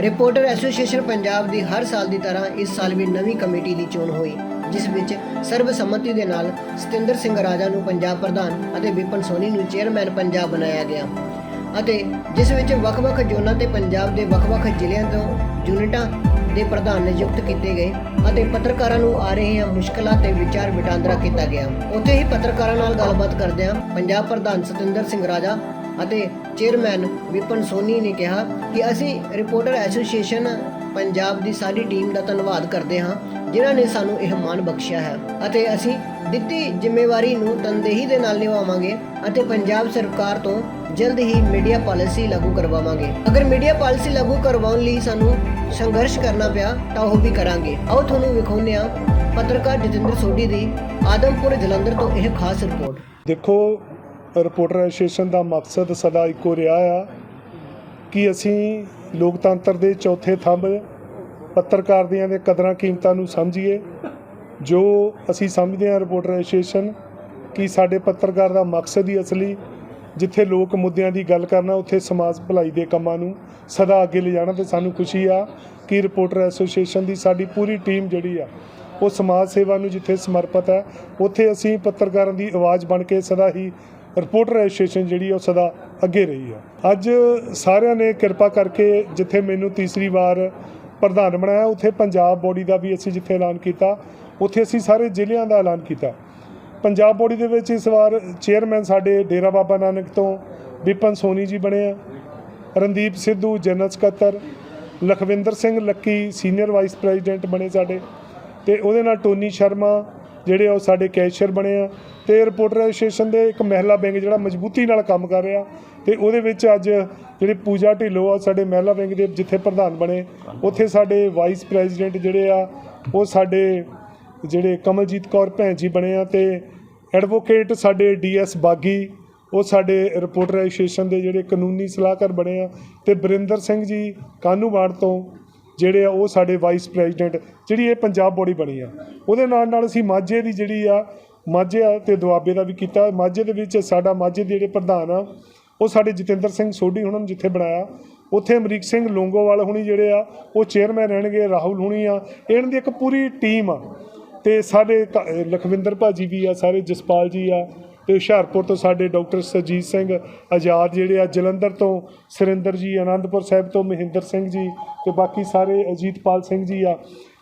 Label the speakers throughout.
Speaker 1: Reporter association Punjab ਦੀ ਹਰ ਸਾਲ ਦੀ ਤਰ੍ਹਾਂ ਇਸ ਸਾਲ ਵੀ ਨਵੀਂ ਕਮੇਟੀ ਦੀ ਚੋਣ ਹੋਈ, ਜਿਸ ਵਿੱਚ ਸਰਬਸੰਮਤੀ ਦੇ ਨਾਲ ਸਤਿੰਦਰ ਸਿੰਘ ਰਾਜਾ ਨੂੰ ਪੰਜਾਬ ਪ੍ਰਧਾਨ ਅਤੇ ਵਿਪਨ ਸੋਨੀ ਨੂੰ ਚੇਅਰਮੈਨ ਪੰਜਾਬ ਬਣਾਇਆ ਗਿਆ ਅਤੇ ਜਿਸ ਵਿੱਚ ਵੱਖ-ਵੱਖ ਜ਼ੋਨਾਂ ਤੇ ਪੰਜਾਬ ਦੇ ਵੱਖ-ਵੱਖ ਜ਼ਿਲ੍ਹਿਆਂ ਤੋਂ ਯੂਨਿਟਾਂ ਦੇ ਪ੍ਰਧਾਨ ਨਿਯੁਕਤ ਕੀਤੇ ਗਏ ਅਤੇ ਪੱਤਰਕਾਰਾਂ ਨੂੰ ਆ ਰਹੀਆਂ ਮੁਸ਼ਕਲਾਂ ਤੇ ਵਿਚਾਰ ਵਟਾਂਦਰਾ ਕੀਤਾ ਗਿਆ। ਉੱਥੇ ਹੀ ਪੱਤਰਕਾਰਾਂ ਨਾਲ ਗੱਲਬਾਤ ਕਰਦਿਆਂ ਪੰਜਾਬ ਪ੍ਰਧਾਨ ਸਤਿੰਦਰ ਸਿੰਘ ਰਾਜਾ ਅਤੇ ਚੇਅਰਮੈਨ ਵਿਪਨ ਸੋਨੀ ਨੇ ਕਿਹਾ ਕਿ ਅਸੀਂ ਰਿਪੋਰਟਰ ਐਸੋਸੀਏਸ਼ਨ ਪੰਜਾਬ ਦੀ ਸਾਰੀ ਟੀਮ ਦਾ ਧੰਨਵਾਦ ਕਰਦੇ ਹਾਂ, ਜਿਨ੍ਹਾਂ ਨੇ ਸਾਨੂੰ ਇਹ ਮਾਣ ਬਖਸ਼ਿਆ ਹੈ ਅਤੇ ਅਸੀਂ ਦਿੱਤੀ ਜ਼ਿੰਮੇਵਾਰੀ ਨੂੰ ਤਨਦੇਹੀ ਦੇ ਨਾਲ ਨਿਭਾਵਾਂਗੇ ਅਤੇ ਪੰਜਾਬ ਸਰਕਾਰ ਤੋਂ ਜਲਦ ਹੀ ਮੀਡੀਆ ਪਾਲਿਸੀ ਲਾਗੂ ਕਰਵਾਵਾਂਗੇ। ਅਗਰ ਮੀਡੀਆ ਪਾਲਿਸੀ ਲਾਗੂ ਕਰਵਾਉਣ ਲਈ ਸਾਨੂੰ ਸੰਘਰਸ਼ ਕਰਨਾ ਪਿਆ, ਤਾਂ ਉਹ ਵੀ ਕਰਾਂਗੇ। ਆਓ ਤੁਹਾਨੂੰ ਵਿਖਾਉਂਦੇ ਹਾਂ ਪੱਤਰਕਾਰ ਜਤਿੰਦਰ ਸੋਢੀ ਦੀ ਆਦਮਪੁਰ ਜਲੰਧਰ ਤੋਂ ਇਹ ਖਾਸ ਰਿਪੋਰਟ।
Speaker 2: ਦੇਖੋ ਰਿਪੋਰਟਰ ਐਸੋਸੀਏਸ਼ਨ ਦਾ ਮਕਸਦ ਸਦਾ ਇੱਕੋ ਰਿਹਾ ਆ ਕਿ ਅਸੀਂ ਲੋਕਤੰਤਰ ਦੇ ਚੌਥੇ ਥੰਬ ਪੱਤਰਕਾਰ ਦੀਆਂ ਦੇ ਕਦਰਾਂ ਕੀਮਤਾਂ ਨੂੰ ਸਮਝੀਏ, ਜੋ ਅਸੀਂ ਸਮਝਦੇ ਹਾਂ ਰਿਪੋਰਟਰ ਐਸੋਸੀਏਸ਼ਨ ਕਿ ਸਾਡੇ ਪੱਤਰਕਾਰ ਦਾ ਮਕਸਦ ਹੀ ਅਸਲੀ, ਜਿੱਥੇ ਲੋਕ ਮੁੱਦਿਆਂ ਦੀ ਗੱਲ ਕਰਨਾ, ਉੱਥੇ ਸਮਾਜ ਭਲਾਈ ਦੇ ਕੰਮਾਂ ਨੂੰ ਸਦਾ ਅੱਗੇ ਲਿਜਾਣਾ ਤੇ ਸਾਨੂੰ ਖੁਸ਼ੀ ਆ ਕਿ ਰਿਪੋਰਟਰ ਐਸੋਸੀਏਸ਼ਨ ਦੀ ਸਾਡੀ ਪੂਰੀ ਟੀਮ ਜਿਹੜੀ ਆ, ਉਹ ਸਮਾਜ ਸੇਵਾ ਨੂੰ ਜਿੱਥੇ ਸਮਰਪਿਤ ਹੈ, ਉੱਥੇ ਅਸੀਂ ਪੱਤਰਕਾਰਾਂ ਦੀ ਆਵਾਜ਼ ਬਣ ਕੇ ਸਦਾ ਹੀ ਰਿਪੋਰਟਰ ਐਸੋਸੀਏਸ਼ਨ ਜਿਹੜੀ ਆ ਉਹ ਸਦਾ ਅੱਗੇ ਰਹੀ ਆ। ਅੱਜ ਸਾਰਿਆਂ ਨੇ ਕਿਰਪਾ ਕਰਕੇ ਜਿੱਥੇ ਮੈਨੂੰ ਤੀਸਰੀ ਵਾਰ ਪ੍ਰਧਾਨ ਬਣਾਇਆ, ਉੱਥੇ ਪੰਜਾਬ ਬੋਡੀ ਦਾ ਵੀ ਅਸੀਂ ਜਿੱਥੇ ਐਲਾਨ ਕੀਤਾ, ਉੱਥੇ ਅਸੀਂ ਸਾਰੇ ਜ਼ਿਲ੍ਹਿਆਂ ਦਾ ਐਲਾਨ ਕੀਤਾ। ਪੰਜਾਬ ਬੋਡੀ ਦੇ ਵਿੱਚ ਇਸ ਵਾਰ ਚੇਅਰਮੈਨ ਸਾਡੇ ਡੇਰਾ ਬਾਬਾ ਨਾਨਕ ਤੋਂ ਵਿਪਨ ਸੋਨੀ ਜੀ ਬਣੇ ਆ, ਰਣਦੀਪ ਸਿੱਧੂ, ਜਨਰਲ ਸਕੱਤਰ, Lakhwinder Singh Lucky, senior vice president ਬਣੇ ਸਾਡੇ, ਤੇ ਉਹਦੇ ਨਾਲ ਟੋਨੀ ਸ਼ਰਮਾ ਜਿਹੜੇ ਆ ਉਹ ਸਾਡੇ ਕੈਸ਼ੀਅਰ ਬਣੇ ਆ ਤੇ ਰਿਪੋਰਟਰ ਐਸੋਸੀਏਸ਼ਨ ਦੇ ਇੱਕ ਮਹਿਲਾ ਬੈਂਕ ਜਿਹੜਾ ਮਜ਼ਬੂਤੀ ਨਾਲ ਕੰਮ ਕਰ ਰਿਹਾ ਤੇ ਉਹਦੇ ਵਿੱਚ ਅੱਜ ਜਿਹੜੇ ਪੂਜਾ ਢਿੱਲੋਂ ਆ, ਸਾਡੇ ਮਹਿਲਾ ਬੈਂਕ ਦੇ ਜਿੱਥੇ ਪ੍ਰਧਾਨ ਬਣੇ, ਉੱਥੇ ਸਾਡੇ ਵਾਈਸ ਪ੍ਰੈਜ਼ੀਡੈਂਟ ਜਿਹੜੇ ਆ, ਉਹ ਸਾਡੇ ਜਿਹੜੇ ਕਮਲਜੀਤ ਕੌਰ ਭੈਣ ਜੀ ਬਣੇ ਆ ਤੇ ਐਡਵੋਕੇਟ ਸਾਡੇ ਡੀਐਸ ਬਾਗੀ, ਉਹ ਸਾਡੇ ਰਿਪੋਰਟਰ ਐਸੋਸੀਏਸ਼ਨ ਦੇ ਜਿਹੜੇ ਕਾਨੂੰਨੀ ਸਲਾਹਕਾਰ ਬਣੇ ਆ ਤੇ ਬਰਿੰਦਰ ਸਿੰਘ ਜੀ ਕਾਨੂੰਵਾੜ ਤੋਂ ਜਿਹੜੇ ਆ, ਉਹ ਸਾਡੇ ਵਾਈਸ ਪ੍ਰੈਜ਼ੀਡੈਂਟ ਜਿਹੜੀ ਇਹ ਪੰਜਾਬ ਬੋਡੀ ਬਣੀ ਆ। ਉਹਦੇ ਨਾਲ ਨਾਲ ਅਸੀਂ ਮਾਝੇ ਦੀ ਜਿਹੜੀ ਆ, ਮਾਝੇ ਆ ਤੇ ਦੁਆਬੇ ਦਾ ਵੀ ਕੀਤਾ। ਮਾਝੇ ਦੇ ਵਿੱਚ ਸਾਡਾ ਮਾਝੇ ਦੇ ਜਿਹੜੇ ਪ੍ਰਧਾਨ ਆ, ਉਹ ਸਾਡੇ ਜਤਿੰਦਰ ਸਿੰਘ ਸੋਢੀ ਹੁਣਾਂ ਨੂੰ ਜਿੱਥੇ ਬਣਾਇਆ। ਉੱਥੇ ਅਮਰੀਕ ਸਿੰਘ ਲੋਂਗੋਵਾਲ ਹੁਣੀ ਜਿਹੜੇ ਆ, ਉਹ ਚੇਅਰਮੈਨ ਰਹਿਣਗੇ, ਰਾਹੁਲ ਹੁਣੀ ਆ। ਇਹਨਾਂ ਦੀ ਇੱਕ ਪੂਰੀ ਟੀਮ ਆ। ਤੇ ਸਾਡੇ ਕ- ਅਹ ਲਖਵਿੰਦਰ ਭਾਜੀ ਵੀ ਆ, ਸਾਰੇ ਜਸਪਾਲ ਜੀ ਆ ਤੇ ਹੁਸ਼ਿਆਰਪੁਰ ਤੋਂ ਸਾਡੇ ਡਾਕਟਰ ਸਰਜੀਤ ਸਿੰਘ ਆਜ਼ਾਦ ਜਿਹੜੇ ਆ ਜਲੰਧਰ ਤੋਂ ਸੁਰਿੰਦਰ ਜੀ, ਆਨੰਦਪੁਰ ਸਾਹਿਬ ਤੋਂ ਮਹਿੰਦਰ ਸਿੰਘ ਜੀ ਤੇ ਬਾਕੀ ਸਾਰੇ ਅਜੀਤਪਾਲ ਸਿੰਘ ਜੀ ਆ,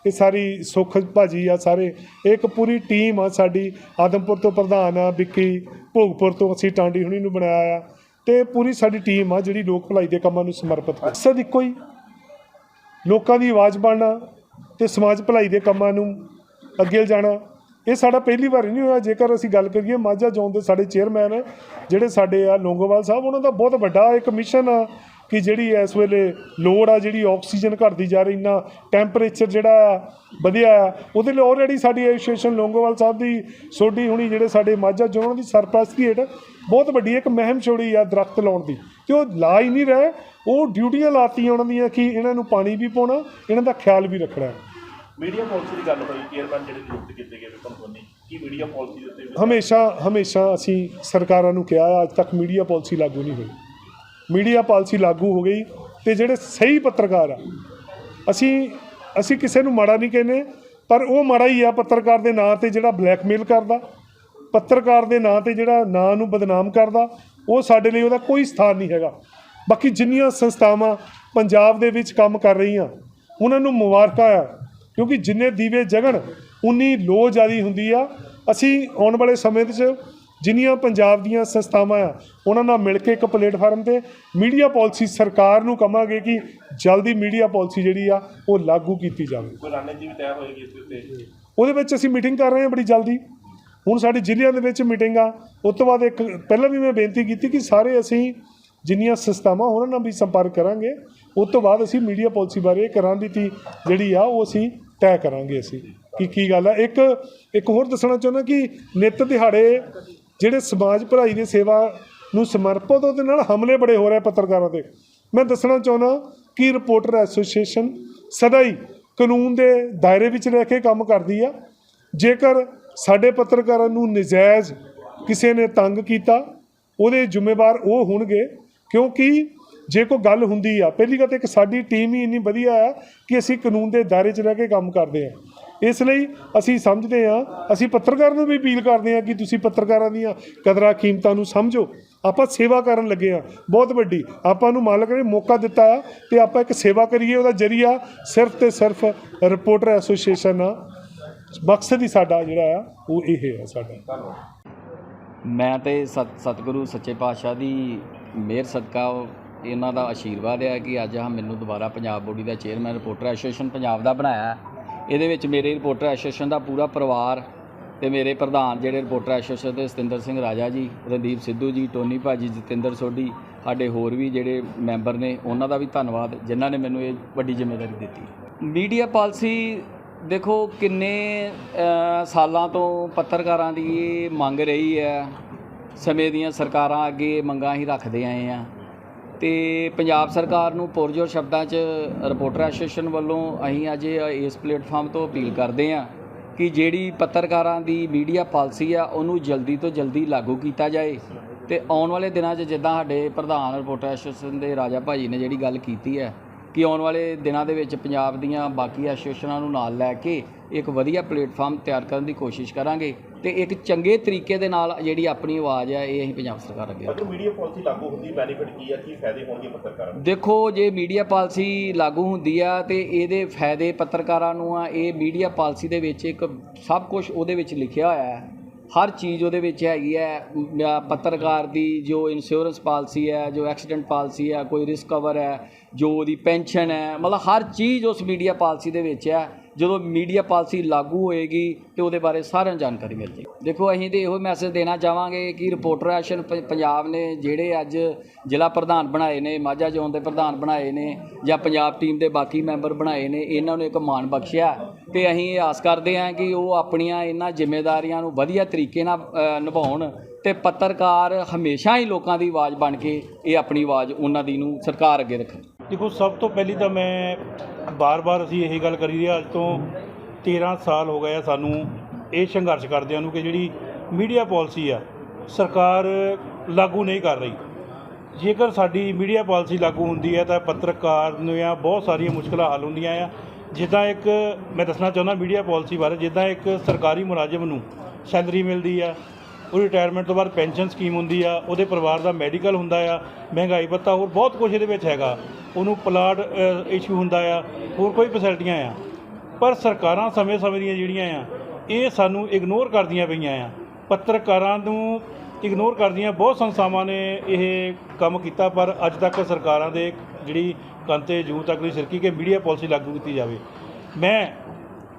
Speaker 2: ਇਹ ਸਾਰੀ ਸੁਖ ਭਾਜੀ ਆ ਸਾਰੇ। ਇਹ ਇੱਕ ਪੂਰੀ ਟੀਮ ਆ ਸਾਡੀ, ਆਦਮਪੁਰ ਤੋਂ ਪ੍ਰਧਾਨ ਆ, ਵਿੱਕੀ ਭੋਗਪੁਰ ਤੋਂ ਅਸੀਂ ਟਾਂਡੀ ਹੁਣੀ ਨੂੰ ਬਣਾਇਆ ਆ। ਤੇ ਪੂਰੀ ਸਾਡੀ ਟੀਮ ਆ ਜਿਹੜੀ ਲੋਕ ਭਲਾਈ ਦੇ ਕੰਮਾਂ ਨੂੰ ਸਮਰਪਿਤ ਹੈ ਮਕਸਦ ਇੱਕੋ ਹੀ। ਲੋਕਾਂ ਦੀ ਆਵਾਜ਼ ਬਣਨਾ ਤੇ ਸਮਾਜ ਭਲਾਈ ਦੇ ਕੰਮਾਂ ਨੂੰ ਅੱਗੇ ਲਿਜਾਣਾ। ਇਹ ਸਾਡਾ ਪਹਿਲੀ ਵਾਰ ਨਹੀਂ ਹੋਇਆ। ਜੇਕਰ ਅਸੀਂ ਗੱਲ ਕਰੀਏ, ਮਾਝਾ ਜ਼ੋਨ ਦੇ ਸਾਡੇ ਚੇਅਰਮੈਨ ਜਿਹੜੇ ਸਾਡੇ ਆ ਲੋਂਗੋਵਾਲ ਸਾਹਿਬ, ਉਹਨਾਂ ਦਾ ਬਹੁਤ ਵੱਡਾ ਇੱਕ ਮਿਸ਼ਨ ਆ ਕਿ ਜਿਹੜੀ ਇਸ ਵੇਲੇ ਲੋੜ ਆ, ਜਿਹੜੀ ਆਕਸੀਜਨ ਘਟਦੀ ਜਾ ਰਹੀ ਨਾ ਟੈਂਪਰੇਚਰ ਜਿਹੜਾ ਆ, ਵਧਿਆ ਆ। ਉਹਦੇ ਲਈ ਆਲਰੇਡੀ ਸਾਡੀ ਐਸੋਸੀਏਸ਼ਨ ਲੋਂਗੋਵਾਲ ਸਾਹਿਬ ਦੀ ਸੋਢੀ ਹੁਣੀ, ਜਿਹੜੇ ਸਾਡੇ ਮਾਝਾ ਜ਼ੋਨ ਦੀ ਸਰਪ੍ਰਸਤੀ ਹੇਠ ਬਹੁਤ ਵੱਡੀ ਇੱਕ ਮਹਿਮ ਛੋੜੀ ਆ ਦਰਖਤ ਲਾਉਣ ਦੀ। ਤੇ ਉਹ ਲਾ ਹੀ ਨਹੀਂ ਰਹੇ। ਉਹ ਡਿਊਟੀਆਂ ਲਾਤੀਆਂ ਉਹਨਾਂ ਦੀਆਂ ਕਿ ਇਹਨਾਂ ਨੂੰ ਪਾਣੀ ਵੀ ਪਾਉਣਾ, ਇਹਨਾਂ ਦਾ ਖਿਆਲ ਵੀ ਰੱਖਣਾ।
Speaker 3: ਮੀਡੀਆ ਪਾਲਿਸੀ ਦੀ ਗੱਲ ਹੋਈ ਚੇਅਰਮੈਨ ਜਿਹੜੇ ਨਿਯੁਕਤ ਕੀਤੇ ਗਏ ਵਿਕਰਮ ਸੋਨੀ ਕੀ ਮੀਡੀਆ ਪਾਲਿਸੀ ਦੇ ਉੱਤੇ
Speaker 2: ਹਮੇਸ਼ਾ ਹਮੇਸ਼ਾ ਅਸੀਂ ਸਰਕਾਰਾਂ ਨੂੰ ਕਿਹਾ, ਅੱਜ ਤੱਕ ਮੀਡੀਆ ਪਾਲਿਸੀ ਲਾਗੂ ਨਹੀਂ ਹੋਈ। ਮੀਡੀਆ ਪਾਲਿਸੀ ਲਾਗੂ ਹੋ ਗਈ ਤੇ ਜਿਹੜੇ ਸਹੀ ਪੱਤਰਕਾਰ ਆ, ਅਸੀਂ ਅਸੀਂ ਕਿਸੇ ਨੂੰ ਮਾੜਾ ਨਹੀਂ ਕਹਿੰਦੇ, ਪਰ ਉਹ ਮਾੜਾ ਹੀ ਆ ਪੱਤਰਕਾਰ ਦੇ ਨਾਂ ਤੇ ਜਿਹੜਾ ਬਲੈਕਮੇਲ ਕਰਦਾ, ਪੱਤਰਕਾਰ ਦੇ ਨਾਂ ਤੇ ਜਿਹੜਾ ਨਾਂ ਨੂੰ ਬਦਨਾਮ ਕਰਦਾ, ਉਹ ਸਾਡੇ ਲਈ ਉਹਦਾ ਕੋਈ ਸਥਾਨ ਨਹੀਂ ਹੈਗਾ। ਬਾਕੀ ਜਿੰਨੀਆਂ ਸੰਸਥਾਵਾਂ ਪੰਜਾਬ ਦੇ ਵਿੱਚ ਕੰਮ ਕਰ ਰਹੀਆਂ, ਉਹਨਾਂ ਨੂੰ ਮੁਬਾਰਕਾਂ ਆ। ਕਿਉਂਕਿ ਜਿੰਨੇ ਦੀਵੇ ਜਗਣ ਉਨੀ ਲੋ ਜ਼ਿਆਦੀ ਹੁੰਦੀ ਆ। ਅਸੀਂ ਆਉਣ ਵਾਲੇ ਸਮੇਂ ਵਿੱਚ ਜਿੰਨੀਆਂ ਪੰਜਾਬ ਦੀਆਂ ਸੰਸਥਾਵਾਂ ਆ ਉਹਨਾਂ ਨਾਲ ਮਿਲ ਕੇ ਇੱਕ ਪਲੇਟਫਾਰਮ ਤੇ ਮੀਡੀਆ ਪਾਲਿਸੀ ਸਰਕਾਰ ਨੂੰ ਕਵਾਂਗੇ ਕਿ ਜਲਦੀ ਮੀਡੀਆ ਪਾਲਿਸੀ ਜਿਹੜੀ ਆ ਉਹ ਲਾਗੂ ਕੀਤੀ ਜਾਵੇ।
Speaker 3: ਕੋਈ ਰਣਨੀਤੀ ਵੀ ਤੈਅ ਹੋਏਗੀ ਇਸ ਉੱਤੇ।
Speaker 2: ਉਹਦੇ ਵਿੱਚ ਅਸੀਂ ਮੀਟਿੰਗ ਕਰ ਰਹੇ ਹਾਂ ਬੜੀ ਜਲਦੀ। ਹੁਣ ਸਾਡੇ ਜ਼ਿਲ੍ਹਿਆਂ ਦੇ ਵਿੱਚ ਮੀਟਿੰਗ ਆ। ਉਸ ਤੋਂ ਬਾਅਦ ਇੱਕ ਪਹਿਲਾਂ ਵੀ ਮੈਂ ਬੇਨਤੀ ਕੀਤੀ ਕਿ ਸਾਰੇ ਅਸੀਂ ਜਿੰਨੀਆਂ ਸੰਸਥਾਵਾਂ ਉਹਨਾਂ ਨਾਲ ਵੀ ਸੰਪਰਕ ਕਰਾਂਗੇ। ਉਸ ਤੋਂ ਬਾਅਦ ਅਸੀਂ ਮੀਡੀਆ ਪਾਲਿਸੀ ਬਾਰੇ ਇੱਕ ਰਣਨੀਤੀ ਜਿਹੜੀ ਆ ਉਹ ਅਸੀਂ ਤੈਅ ਕਰਾਂਗੇ ਅਸੀਂ ਕਿ ਕੀ ਗੱਲ ਹੈ ਇੱਕ ਇੱਕ ਹੋਰ ਦੱਸਣਾ ਚਾਹੁੰਦਾ ਕਿ ਨਿੱਤ ਦਿਹਾੜੇ ਜਿਹੜੇ ਸਮਾਜ ਭਲਾਈ ਦੀ ਸੇਵਾ ਨੂੰ ਸਮਰਪਿਤ, ਉਹਦੇ ਨਾਲ ਹਮਲੇ ਬੜੇ ਹੋ ਰਹੇ ਪੱਤਰਕਾਰਾਂ ਤੇ ਮੈਂ ਦੱਸਣਾ ਚਾਹੁੰਦਾ ਕਿ ਰਿਪੋਰਟਰ ਐਸੋਸੀਏਸ਼ਨ ਸਦਾ ਹੀ ਕਾਨੂੰਨ ਦੇ ਦਾਇਰੇ ਵਿੱਚ ਰਹਿ ਕੇ ਕੰਮ ਕਰਦੀ ਆ। ਜੇਕਰ ਸਾਡੇ ਪੱਤਰਕਾਰਾਂ ਨੂੰ ਨਜਾਇਜ਼ ਕਿਸੇ ਨੇ ਤੰਗ ਕੀਤਾ, ਉਹਦੇ ਜ਼ਿੰਮੇਵਾਰ ਉਹ ਹੋਣਗੇ, ਕਿਉਂਕਿ ਜੇ ਕੋਈ ਗੱਲ ਹੁੰਦੀ ਆ, ਪਹਿਲੀ ਗੱਲ ਤਾਂ ਇੱਕ ਸਾਡੀ ਟੀਮ ਹੀ ਇੰਨੀ ਵਧੀਆ ਆ ਕਿ ਅਸੀਂ ਕਾਨੂੰਨ ਦੇ ਦਾਇਰੇ 'ਚ ਰਹਿ ਕੇ ਕੰਮ ਕਰਦੇ ਆ। ਇਸ ਲਈ ਅਸੀਂ ਸਮਝਦੇ ਆ, ਅਸੀਂ ਪੱਤਰਕਾਰ ਨੂੰ ਵੀ ਅਪੀਲ ਕਰਦੇ ਆ ਕਿ ਤੁਸੀਂ ਪੱਤਰਕਾਰਾਂ ਦੀਆਂ ਕਦਰਾਂ ਕੀਮਤਾਂ ਨੂੰ ਸਮਝੋ। ਆਪਾਂ ਸੇਵਾ ਕਰਨ ਲੱਗੇ ਆ, ਬਹੁਤ ਵੱਡੀ। ਆਪਾਂ ਨੂੰ ਮਾਲਕ ਨੇ ਮੌਕਾ ਦਿੱਤਾ ਆ ਤੇ ਆਪਾਂ ਇੱਕ ਸੇਵਾ ਕਰੀਏ, ਉਹਦਾ ਜਰੀਆ ਸਿਰਫ ਤੇ ਸਿਰਫ ਰਿਪੋਰਟਰ ਐਸੋਸੀਏਸ਼ਨ ਆ। ਮਕਸਦ ਹੀ ਸਾਡਾ ਜਿਹੜਾ ਆ, ਉਹ ਇਹ ਹੈ ਸਾਡਾ।
Speaker 4: ਮੈਂ ਤੇ ਸਤ, ਸਤਿਗੁਰੂ ਸੱਚੇ ਪਾਤਸ਼ਾਹ ਦੀ ਮਿਹਰ ਸਦਕਾ ਇਹਨਾਂ ਦਾ ਆਸ਼ੀਰਵਾਦ ਹੈ ਕਿ ਅੱਜ ਆ ਮੈਨੂੰ ਦੁਬਾਰਾ ਪੰਜਾਬ ਬੋਡੀ ਦਾ ਚੇਅਰਮੈਨ, ਰਿਪੋਰਟਰ ਐਸੋਸੀਏਸ਼ਨ ਪੰਜਾਬ ਦਾ ਬਣਾਇਆ ਇਹਦੇ ਵਿੱਚ ਮੇਰੇ ਰਿਪੋਰਟਰ ਐਸੋਸੀਏਸ਼ਨ ਦਾ ਪੂਰਾ ਪਰਿਵਾਰ ਤੇ ਮੇਰੇ ਪ੍ਰਧਾਨ ਜਿਹੜੇ ਰਿਪੋਰਟਰ ਐਸੋਸੀਏਸ਼ਨ ਦੇ ਸਤਿੰਦਰ ਸਿੰਘ ਰਾਜਾ ਜੀ, ਰਣਦੀਪ ਸਿੱਧੂ ਜੀ, ਟੋਨੀ ਭਾਜੀ, ਜਤਿੰਦਰ ਸੋਢੀ, ਸਾਡੇ ਹੋਰ ਵੀ ਜਿਹੜੇ ਮੈਂਬਰ ਨੇ, ਉਹਨਾਂ ਦਾ ਵੀ ਧੰਨਵਾਦ ਜਿਨ੍ਹਾਂ ਨੇ ਮੈਨੂੰ ਇਹ ਵੱਡੀ ਜ਼ਿੰਮੇਵਾਰੀ ਦਿੱਤੀ। ਮੀਡੀਆ ਪਾਲਿਸੀ ਦੇਖੋ ਕਿੰਨੇ ਸਾਲਾਂ ਤੋਂ ਪੱਤਰਕਾਰਾਂ ਦੀ ਇਹ ਮੰਗ ਰਹੀ ਹੈ। ਸਮੇਂ ਦੀਆਂ ਸਰਕਾਰਾਂ ਅੱਗੇ ਮੰਗਾਂ ਹੀ ਰੱਖਦੇ ਆਏ ਆ। ਤੇ ਪੰਜਾਬ ਸਰਕਾਰ ਨੂੰ ਪੁਰਜੋਰ ਸ਼ਬਦਾਂ 'ਚ ਰਿਪੋਰਟਰ ਐਸੋਸੀਏਸ਼ਨ ਵੱਲੋਂ ਅਸੀਂ ਅੱਜ ਇਸ ਪਲੇਟਫਾਰਮ ਤੋਂ ਅਪੀਲ ਕਰਦੇ ਹਾਂ ਕਿ ਜਿਹੜੀ ਪੱਤਰਕਾਰਾਂ ਦੀ ਮੀਡੀਆ ਪਾਲਿਸੀ ਆ, ਉਹਨੂੰ ਜਲਦੀ ਤੋਂ ਜਲਦੀ ਲਾਗੂ ਕੀਤਾ ਜਾਏ ਤੇ ਆਉਣ ਵਾਲੇ ਦਿਨਾਂ 'ਚ ਜਿੱਦਾਂ ਸਾਡੇ ਪ੍ਰਧਾਨ ਰਿਪੋਰਟਰ ਐਸੋਸੀਏਸ਼ਨ ਦੇ ਰਾਜਾ ਭਾਜੀ ਨੇ ਜਿਹੜੀ ਗੱਲ ਕੀਤੀ ਹੈ ਕਿ ਆਉਣ ਵਾਲੇ ਦਿਨਾਂ ਦੇ ਵਿੱਚ ਪੰਜਾਬ ਦੀਆਂ ਬਾਕੀ ਐਸੋਸੀਏਸ਼ਨਾਂ ਨੂੰ ਨਾਲ ਲੈ ਕੇ ਇੱਕ ਵਧੀਆ ਪਲੇਟਫਾਰਮ ਤਿਆਰ ਕਰਨ ਦੀ ਕੋਸ਼ਿਸ਼ ਕਰਾਂਗੇ। ਤੇ ਇੱਕ ਚੰਗੇ ਤਰੀਕੇ ਦੇ ਨਾਲ ਜਿਹੜੀ ਆਪਣੀ ਆਵਾਜ਼ ਹੈ ਇਹ ਅਸੀਂ ਪੰਜਾਬ ਸਰਕਾਰ ਅੱਗੇ
Speaker 3: ਅਗਰ ਮੀਡੀਆ ਪਾਲਿਸੀ ਲਾਗੂ ਹੁੰਦੀ ਬੈਨੀਫਿਟ ਕੀ ਆ ਕੀ ਫਾਇਦੇ ਹੋਣਗੇ ਪੱਤਰਕਾਰਾਂ ਨੂੰ?
Speaker 4: ਦੇਖੋ ਜੇ ਮੀਡੀਆ ਪਾਲਿਸੀ ਲਾਗੂ ਹੁੰਦੀ ਆ ਤੇ ਇਹਦੇ ਫਾਇਦੇ ਪੱਤਰਕਾਰਾਂ ਨੂੰ ਆ ਇਹ ਮੀਡੀਆ ਪਾਲਿਸੀ ਦੇ ਵਿੱਚ ਇੱਕ ਸਭ ਕੁਝ ਉਹਦੇ ਵਿੱਚ ਲਿਖਿਆ ਹੋਇਆ ਹੈ। ਹਰ ਚੀਜ਼ ਉਹਦੇ ਵਿੱਚ ਹੈਗੀ ਹੈ। ਪੱਤਰਕਾਰ ਦੀ ਜੋ ਇੰਸ਼ੋਰੈਂਸ ਪਾਲਿਸੀ ਹੈ ਜੋ ਐਕਸੀਡੈਂਟ ਪਾਲਿਸੀ ਹੈ ਕੋਈ ਰਿਸਕ ਕਵਰ ਹੈ ਜੋ ਉਹਦੀ ਪੈਨਸ਼ਨ ਹੈ ਮਤਲਬ ਹਰ ਚੀਜ਼ ਉਸ ਮੀਡੀਆ ਪਾਲਿਸੀ ਦੇ ਵਿੱਚ ਹੈ। ਜਦੋਂ ਮੀਡੀਆ ਪਾਲਿਸੀ ਲਾਗੂ ਹੋਏਗੀ ਤੇ ਉਹਦੇ ਬਾਰੇ ਸਾਰਿਆਂ ਨੂੰ ਜਾਣਕਾਰੀ ਮਿਲ ਜਾਏਗੀ ਦੇਖੋ, ਅਸੀਂ ਤੇ ਇਹੋ ਮੈਸੇਜ ਦੇਣਾ ਚਾਹਾਂਗੇ ਕਿ ਰਿਪੋਰਟਰ ਐਕਸ਼ਨ ਪ- ਪੰਜਾਬ ਨੇ ਜਿਹੜੇ ਅੱਜ ਜ਼ਿਲ੍ਹਾ ਪ੍ਰਧਾਨ ਬਣਾਏ ਨੇ, ਮਾਝਾ ਜ਼ੋਨ ਦੇ ਪ੍ਰਧਾਨ ਬਣਾਏ ਨੇ ਜਾਂ ਪੰਜਾਬ ਟੀਮ ਦੇ ਬਾਕੀ ਮੈਂਬਰ ਬਣਾਏ ਨੇ, ਇਹਨਾਂ ਨੂੰ ਇੱਕ ਮਾਣ ਬਖਸ਼ਿਆ। ਤੇ ਅਸੀਂ ਇਹ ਆਸ ਕਰਦੇ ਹਾਂ ਕਿ ਉਹ ਆਪਣੀਆਂ ਇਹਨਾਂ ਜ਼ਿੰਮੇਵਾਰੀਆਂ ਨੂੰ ਵਧੀਆ ਤਰੀਕੇ ਨਾਲ ਨਿਭਾਉਣ ਤੇ ਪੱਤਰਕਾਰ ਹਮੇਸ਼ਾ ਹੀ ਲੋਕਾਂ ਦੀ ਆਵਾਜ਼ ਬਣ ਕੇ ਇਹ ਆਪਣੀ ਆਵਾਜ਼ ਉਹਨਾਂ ਦੀ ਨੂੰ ਸਰਕਾਰ ਅੱਗੇ ਰੱਖਣ।
Speaker 5: ਦੇਖੋ, ਸਭ ਤੋਂ ਪਹਿਲੀ ਤਾਂ ਮੈਂ ਬਾਰ-ਬਾਰ ਅਸੀਂ ਇਹ ਗੱਲ ਕਰੀ ਰਹੇ ਅੱਜ ਤੋਂ 13 ਸਾਲ ਹੋ ਗਏ ਆ ਸਾਨੂੰ ਇਹ ਸੰਘਰਸ਼ ਕਰਦਿਆਂ ਨੂੰ ਕਿ ਜਿਹੜੀ ਮੀਡੀਆ ਪਾਲਿਸੀ ਆ, ਸਰਕਾਰ ਲਾਗੂ ਨਹੀਂ ਕਰ ਰਹੀ। ਜੇਕਰ ਸਾਡੀ ਮੀਡੀਆ ਪਾਲਿਸੀ ਲਾਗੂ ਹੁੰਦੀ ਹੈ, ਤਾਂ ਪੱਤਰਕਾਰ ਨੂੰ ਆ ਬਹੁਤ ਸਾਰੀਆਂ ਮੁਸ਼ਕਲਾਂ ਹੱਲ ਹੁੰਦੀਆਂ ਆ। ਜਿੱਦਾਂ ਇੱਕ, ਮੈਂ ਦੱਸਣਾ ਚਾਹੁੰਦਾ ਮੀਡੀਆ ਪਾਲਿਸੀ ਬਾਰੇ, ਜਿੱਦਾਂ ਇੱਕ ਸਰਕਾਰੀ ਮੁਲਾਜ਼ਮ ਨੂੰ ਸੈਲਰੀ ਮਿਲਦੀ ਆ ਉਹ ਰਿਟਾਇਰਮੈਂਟ ਤੋਂ ਬਾਅਦ ਪੈਨਸ਼ਨ ਸਕੀਮ ਹੁੰਦੀ ਆ, ਉਹਦੇ ਪਰਿਵਾਰ ਦਾ ਮੈਡੀਕਲ ਹੁੰਦਾ ਆ, ਮਹਿੰਗਾਈ ਭੱਤਾ, ਹੋਰ ਬਹੁਤ ਕੁਝ ਇਹਦੇ ਵਿੱਚ ਹੈਗਾ। ਉਹਨੂੰ ਪਲਾਟ ਇਸ਼ੂ ਹੁੰਦਾ ਆ, ਹੋਰ ਕੋਈ ਫੈਸਿਲਿਟੀਆਂ ਆ। ਪਰ ਸਰਕਾਰਾਂ ਸਮੇਂ-ਸਮੇਂ ਦੀਆਂ ਜਿਹੜੀਆਂ ਆ, ਇਹ ਸਾਨੂੰ ਇਗਨੋਰ ਕਰਦੀਆਂ ਪਈਆਂ ਆ। ਪੱਤਰਕਾਰਾਂ ਨੂੰ ਇਗਨੋਰ ਕਰਦੀਆਂ, ਬਹੁਤ ਸੰਸਥਾਵਾਂ ਨੇ ਇਹ ਕੰਮ ਕੀਤਾ, ਪਰ ਅੱਜ ਤੱਕ ਸਰਕਾਰਾਂ ਦੇ ਜਿਹੜੀ ਕੰਤੇ, ਜੂ ਤੱਕ ਨਹੀਂ ਸਿਰਕੀ ਕਿ ਮੀਡੀਆ ਪਾਲਿਸੀ ਲਾਗੂ ਕੀਤੀ ਜਾਵੇ। ਮੈਂ,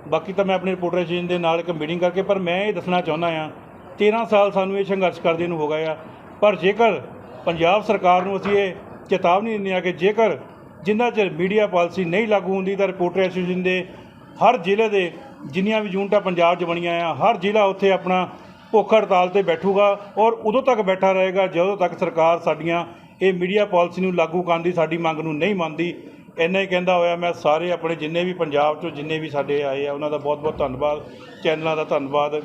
Speaker 5: ਬਾਕੀ ਤਾਂ ਮੈਂ ਆਪਣੇ ਰਿਪੋਰਟਰ ਐਸੋਸੀਏਸ਼ਨ ਦੇ ਨਾਲ ਇੱਕ ਮੀਟਿੰਗ ਕਰਕੇ, ਪਰ ਮੈਂ ਇਹ ਦੱਸਣਾ ਚਾਹੁੰਦਾ ਆ 13 ਸਾਲ ਸਾਨੂੰ ਇਹ ਸੰਘਰਸ਼ ਕਰਦੇ ਨੂੰ ਹੋ ਗਿਆ ਆ। ਪਰ ਜੇਕਰ ਪੰਜਾਬ ਸਰਕਾਰ ਨੂੰ ਅਸੀਂ ਇਹ ਚੇਤਾਵਨੀ ਦਿੰਦੇ ਆ ਕਿ ਜੇਕਰ ਜਿੰਨਾ ਚਿਰ ਮੀਡੀਆ ਪਾਲਿਸੀ ਨਹੀਂ ਲਾਗੂ ਹੁੰਦੀ ਤਾਂ ਰਿਪੋਰਟਰ ਐਸੋਸੀਏਸ਼ਨ ਦੇ ਹਰ ਜ਼ਿਲ੍ਹੇ ਦੇ ਜਿੰਨੀਆਂ ਵੀ ਯੂਨਿਟਾਂ ਪੰਜਾਬ 'ਚ ਬਣੀਆਂ ਆ, ਹਰ ਜ਼ਿਲ੍ਹਾ ਉੱਥੇ ਆਪਣਾ ਭੁੱਖ ਹੜਤਾਲ ਤੇ ਬੈਠੂਗਾ ਔਰ ਉਦੋਂ ਤੱਕ ਬੈਠਾ ਰਹੇਗਾ ਜਦੋਂ ਤੱਕ ਸਰਕਾਰ ਸਾਡੀਆਂ ਇਹ ਮੀਡੀਆ ਪਾਲਿਸੀ ਨੂੰ ਲਾਗੂ ਕਰਨ ਦੀ ਸਾਡੀ ਮੰਗ ਨੂੰ ਨਹੀਂ ਮੰਨਦੀ। ਇੰਨਾ ਹੀ ਕਹਿੰਦਾ ਹੋਇਆ ਮੈਂ ਸਾਰੇ ਆਪਣੇ ਜਿੰਨੇ ਵੀ ਪੰਜਾਬ 'ਚੋਂ ਜਿੰਨੇ ਵੀ ਸਾਡੇ ਆਏ ਆ, ਉਹਨਾਂ ਦਾ ਬਹੁਤ-ਬਹੁਤ ਧੰਨਵਾਦ। ਚੈਨਲਾਂ ਦਾ ਧੰਨਵਾਦ।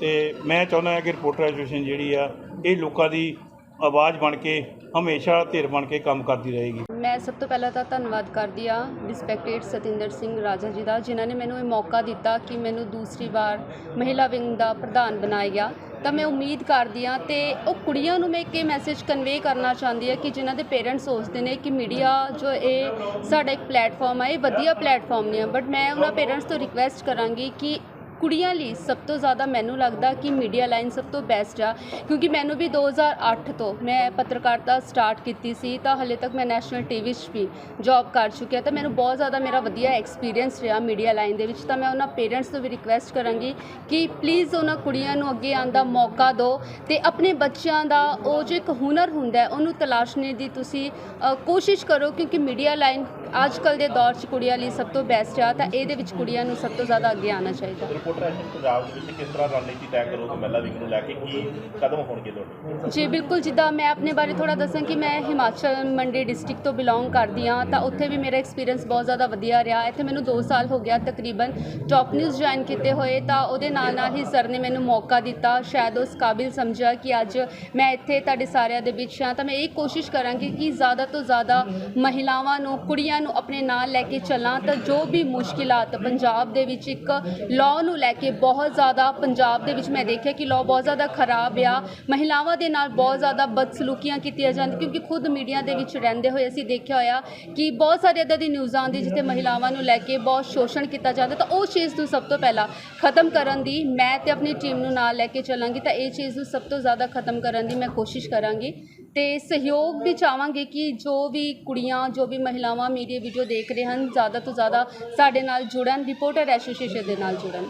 Speaker 5: ਤੇ ਮੈਂ ਚਾਹੁੰਦਾ ਹਾਂ ਕਿ ਰਿਪੋਰਟਰ ਐਸੋਸੀਏਸ਼ਨ ਜਿਹੜੀ ਆ, ਇਹ ਲੋਕਾਂ ਦੀ ਆਵਾਜ਼ ਬਣ ਕੇ, ਹਮੇਸ਼ਾ ਧਿਰ ਬਣ ਕੇ ਕੰਮ ਕਰਦੀ ਰਹੇਗੀ।
Speaker 6: ਮੈਂ ਸਭ ਤੋਂ ਪਹਿਲਾਂ ਤਾਂ ਧੰਨਵਾਦ ਕਰਦੀ ਆ ਰਿਸਪੈਕਟਡ ਸਤਿੰਦਰ ਸਿੰਘ ਰਾਜਾ ਜੀ ਦਾ, ਜਿਨ੍ਹਾਂ ਨੇ ਮੈਨੂੰ ਇਹ ਮੌਕਾ ਦਿੱਤਾ ਕਿ ਮੈਨੂੰ ਦੂਸਰੀ ਵਾਰ ਮਹਿਲਾ ਵਿੰਗ ਦਾ ਪ੍ਰਧਾਨ ਬਣਾਇਆ ਗਿਆ। ਤਾਂ ਮੈਂ ਉਮੀਦ ਕਰਦੀ ਆ ਤੇ ਉਹ ਕੁੜੀਆਂ ਨੂੰ ਮੈਂ ਇੱਕ ਇਹ ਮੈਸੇਜ ਕਨਵੇ ਕਰਨਾ ਚਾਹੁੰਦੀ ਆ ਕਿ ਜਿਨ੍ਹਾਂ ਦੇ ਪੇਰੈਂਟਸ ਸੋਚਦੇ ਨੇ ਕਿ ਮੀਡੀਆ ਜੋ ਇਹ ਸਾਡਾ ਇੱਕ ਪਲੇਟਫਾਰਮ ਹੈ ਇਹ ਵਧੀਆ ਪਲੇਟਫਾਰਮ ਨਹੀਂ ਹੈ ਬਟ ਮੈਂ ਉਹਨਾਂ ਪੇਰੈਂਟਸ ਤੋਂ ਰਿਕੁਐਸਟ ਕਰਾਂਗੀ ਕਿ ਕੁੜੀਆਂ ਲਈ ਸਭ ਤੋਂ ਜ਼ਿਆਦਾ ਮੈਨੂੰ ਲੱਗਦਾ ਕਿ ਮੀਡੀਆ ਲਾਈਨ ਸਭ ਤੋਂ ਬੈਸਟ ਆ, ਕਿਉਂਕਿ ਮੈਨੂੰ ਵੀ 2008 ਤੋਂ ਮੈਂ ਪੱਤਰਕਾਰਤਾ ਸਟਾਰਟ ਕੀਤੀ ਸੀ, ਤਾਂ ਹਲੇ ਤੱਕ ਮੈਂ ਨੈਸ਼ਨਲ ਟੀਵੀ 'ਚ ਵੀ ਜੌਬ ਕਰ ਚੁੱਕਿਆ ਤਾਂ ਮੈਨੂੰ ਬਹੁਤ ਜ਼ਿਆਦਾ ਮੇਰਾ ਵਧੀਆ ਐਕਸਪੀਰੀਅੰਸ ਰਿਹਾ ਮੀਡੀਆ ਲਾਈਨ ਦੇ ਵਿੱਚ, ਤਾਂ ਮੈਂ ਉਹਨਾਂ ਪੇਰੈਂਟਸ ਨੂੰ ਵੀ ਰਿਕੁਐਸਟ ਕਰਾਂਗੀ ਕਿ ਪਲੀਜ਼ ਉਹਨਾਂ ਕੁੜੀਆਂ ਨੂੰ ਅੱਗੇ ਆਉਣ ਦਾ ਮੌਕਾ ਦਿਓ ਤੇ ਆਪਣੇ ਬੱਚਿਆਂ ਦਾ ਉਹ ਜੋ ਇੱਕ ਹੁਨਰ ਹੁੰਦਾ ਉਹਨੂੰ ਤਲਾਸ਼ਣੇ ਦੀ ਤੁਸੀਂ ਕੋਸ਼ਿਸ਼ ਕਰੋ, ਕਿਉਂਕਿ ਮੀਡੀਆ ਲਾਈਨ ਅੱਜ ਕੱਲ ਦੇ ਦੌਰ 'ਚ ਕੁੜੀਆਂ ਲਈ ਸਭ ਤੋਂ ਬੈਸਟ ਆ, ਤਾਂ ਇਹਦੇ ਵਿੱਚ ਕੁੜੀਆਂ ਨੂੰ ਸਭ ਤੋਂ ਜ਼ਿਆਦਾ ਅੱਗੇ ਆਉਣਾ ਚਾਹੀਦਾ।
Speaker 3: ਰਿਪੋਰਟਰ ਐਸੋਸੀਏਸ਼ਨ ਪੰਜਾਬ ਦੇ ਵਿੱਚ, ਕਿਸ ਤਰ੍ਹਾਂ ਰਣਨੀਤੀ ਤੈਅ ਕਰੋਗੇ ਮਹਿਲਾ ਵਿੰਗ ਨੂੰ ਲੈ ਕੇ ਕੀ ਕਦਮ ਹੋਣਗੇ ਤੁਹਾਡੇ?
Speaker 6: ਜੀ, ਬਿਲਕੁਲ ਜਿੱਦਾਂ ਮੈਂ ਆਪਣੇ ਬਾਰੇ ਥੋੜਾ ਦੱਸਾਂ ਕਿ ਮੈਂ ਹਿਮਾਚਲ ਮੰਡੀ ਡਿਸਟ੍ਰਿਕਟ ਤੋਂ ਬਿਲੋਂਗ ਕਰਦੀ ਹਾਂ, ਤਾਂ ਉੱਥੇ ਵੀ ਮੇਰਾ ਐਕਸਪੀਰੀਅੰਸ ਬਹੁਤ ਜ਼ਿਆਦਾ ਵਧੀਆ ਰਿਹਾ। ਇੱਥੇ ਮੈਨੂੰ 2 ਸਾਲ ਹੋ ਗਿਆ ਤਕਰੀਬਨ ਟੌਪ ਨਿਊਜ਼ ਜੁਆਇਨ ਕੀਤੇ ਹੋਏ, ਤਾਂ ਉਹਦੇ ਨਾਲ ਨਾਲ ਹੀ ਸਰ ਨੇ ਮੈਨੂੰ ਮੌਕਾ ਦਿੱਤਾ। ਸ਼ਾਇਦ ਉਸ ਕਾਬਿਲ ਸਮਝਿਆ ਕਿ ਅੱਜ ਮੈਂ ਇੱਥੇ ਤੁਹਾਡੇ ਸਾਰਿਆਂ ਦੇ ਵਿੱਚ ਹਾਂ। ਤਾਂ ਮੈਂ ਇਹ ਕੋਸ਼ਿਸ਼ ਕਰਾਂਗੀ ਕਿ ਜ਼ਿਆਦਾ ਤੋਂ ਜ਼ਿਆਦਾ ਮਹਿਲਾਵਾਂ ਨੂੰ, ਕੁੜੀਆਂ ਨੂੰ ਆਪਣੇ ਨਾਲ ਲੈ ਕੇ ਚੱਲਾਂ। ਤਾਂ ਜੋ ਵੀ ਮੁਸ਼ਕਿਲਾਤ ਪੰਜਾਬ ਦੇ ਵਿੱਚ ਇੱਕ ਲਾਅ ਨੂੰ ਲੈ ਕੇ ਬਹੁਤ ਜ਼ਿਆਦਾ ਪੰਜਾਬ ਦੇ ਵਿੱਚ ਮੈਂ ਦੇਖਿਆ ਕਿ ਲਾਅ ਬਹੁਤ ਜ਼ਿਆਦਾ ਖਰਾਬ ਆ। ਮਹਿਲਾਵਾਂ ਦੇ ਨਾਲ ਬਹੁਤ ਜ਼ਿਆਦਾ ਬਦਸਲੂਕੀਆਂ ਕੀਤੀਆਂ ਜਾਂਦੀਆਂ ਕਿਉਂਕਿ ਖੁਦ ਮੀਡੀਆ ਦੇ ਵਿੱਚ ਰਹਿੰਦੇ ਹੋਏ ਅਸੀਂ ਦੇਖਿਆ ਹੋਇਆ ਕਿ ਬਹੁਤ ਸਾਰੇ ਇੱਦਾਂ ਦੀ ਨਿਊਜ਼ਾਂ ਆਉਂਦੀ ਜਿੱਥੇ ਮਹਿਲਾਵਾਂ ਨੂੰ ਲੈ ਕੇ ਬਹੁਤ ਸ਼ੋਸ਼ਣ ਕੀਤਾ ਜਾਂਦਾ। ਤਾਂ ਉਹ ਚੀਜ਼ ਨੂੰ ਸਭ ਤੋਂ ਪਹਿਲਾਂ ਖਤਮ ਕਰਨ ਦੀ ਮੈਂ ਤੇ ਆਪਣੀ ਟੀਮ ਨੂੰ ਨਾਲ ਲੈ ਕੇ ਚੱਲਾਂਗੀ। ਤਾਂ ਇਹ ਚੀਜ਼ ਨੂੰ ਸਭ ਤੋਂ ਜ਼ਿਆਦਾ ਖਤਮ ਕਰਨ ਦੀ ਮੈਂ ਕੋਸ਼ਿਸ਼ ਕਰਾਂਗੀ। ਤੇ ਸਹਿਯੋਗ ਵੀ ਚਾਹਾਂਗੇ ਕਿ ਜੋ ਵੀ ਕੁੜੀਆਂ, ਜੋ ਵੀ ਮਹਿਲਾਵਾਂ ਮੀਡੀਆ ਵੀਡੀਓ ਦੇਖ ਰਹੇ ਹਨ, ਜ਼ਿਆਦਾ ਤੋਂ ਜ਼ਿਆਦਾ ਸਾਡੇ ਨਾਲ ਜੁੜਨ, ਰਿਪੋਰਟਰ ਐਸੋਸੀਏਸ਼ਨ ਦੇ ਨਾਲ ਜੁੜਨ।